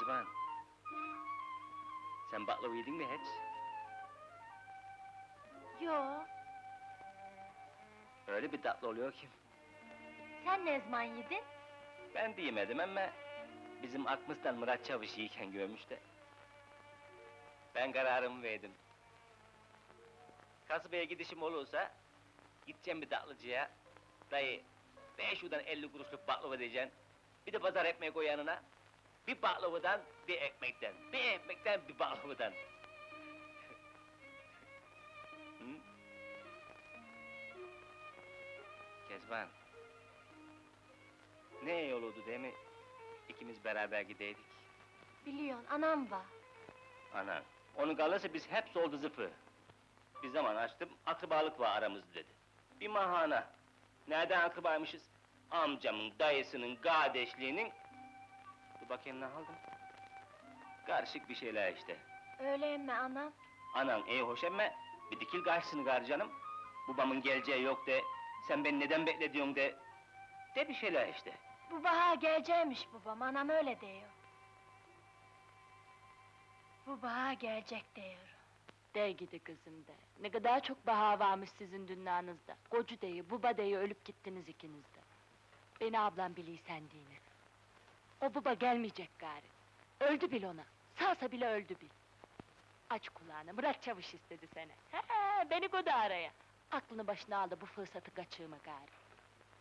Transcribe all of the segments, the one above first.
Kezban. Sen baklava yedin mi hiç? Yo, Öyle bir tatlı oluyor ki. sen ne zaman yedin? Ben de yemedim ama... ...bizim Akmıs'tan Murat Çavuş yiyken görmüş de. Ben kararımı verdim. Kasabaya gidişim olursa... ...gideceğim bir tatlıcıya... ...dayı... ...ver şuradan 50 kuruşluk baklava diyeceksin. Bir de pazar ekmeği koy yanına. Bir baklavadan, bir ekmekten. Bir ekmekten, bir baklavadan. Kezban. Ne iyi olurdu değil mi? İkimiz beraber gideydik. Biliyorsun, anam var. Ana, onu kalırsa biz hep soldu zıfı. Bir zaman açtım, akrabalık var aramızda dedi. Bir mahana. Nereden akrabaymışız? Amcamın, dayısının, kardeşliğinin... Bakayım ne aldım? Karışık bir şeyler işte. Öyle mi anam? Anan iyi hoş emme, bir dikil karşısını gar canım. Babamın geleceği yok de, sen beni neden beklediyorsun de... De bir şeyler işte. Bu bahar geleceğimiş babam, anam öyle diyor. Bu bahar gelecek diyor. De gidi kızım de. Ne kadar çok baha varmış sizin dünyanızda. Kocu deyi, baba deyi ölüp gittiniz ikiniz de. Beni ablam biliyor sendiğini. O baba gelmeyecek gari. Öldü bil ona. Sağsa bile öldü bil. Aç kulağını, Murat Çavuş istedi seni. He, beni kodu araya. Aklını başına aldı bu fırsatı kaçırma gari.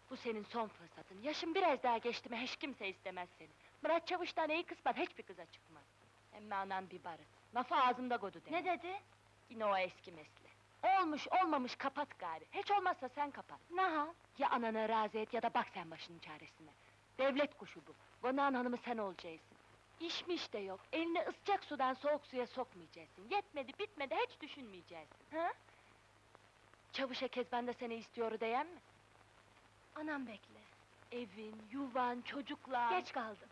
Bu senin son fırsatın. Yaşın biraz daha geçti mi hiç kimse istemez seni. Murat Çavuş'tan iyi kısmet hiçbir kıza çıkmaz. Emme anan bir barı. Lafı ağzımda kodu de. Ne dedi? Yine o eski mesle. Olmuş olmamış kapat gari. Hiç olmazsa sen kapat. Ne hal? Ya ananı razı et ya da bak sen başının çaresine. Devlet kuşu bu. Konağın hanımı sen olacaksın. İşmiş de yok. Elini ıscak sudan soğuk suya sokmayacaksın. Yetmedi bitmedi hiç düşünmeyeceksin. Ha? Çavuşa Kezban da seni istiyor diyen mi? Anam bekle. Evin, yuvan, çocuklar... Geç kaldım.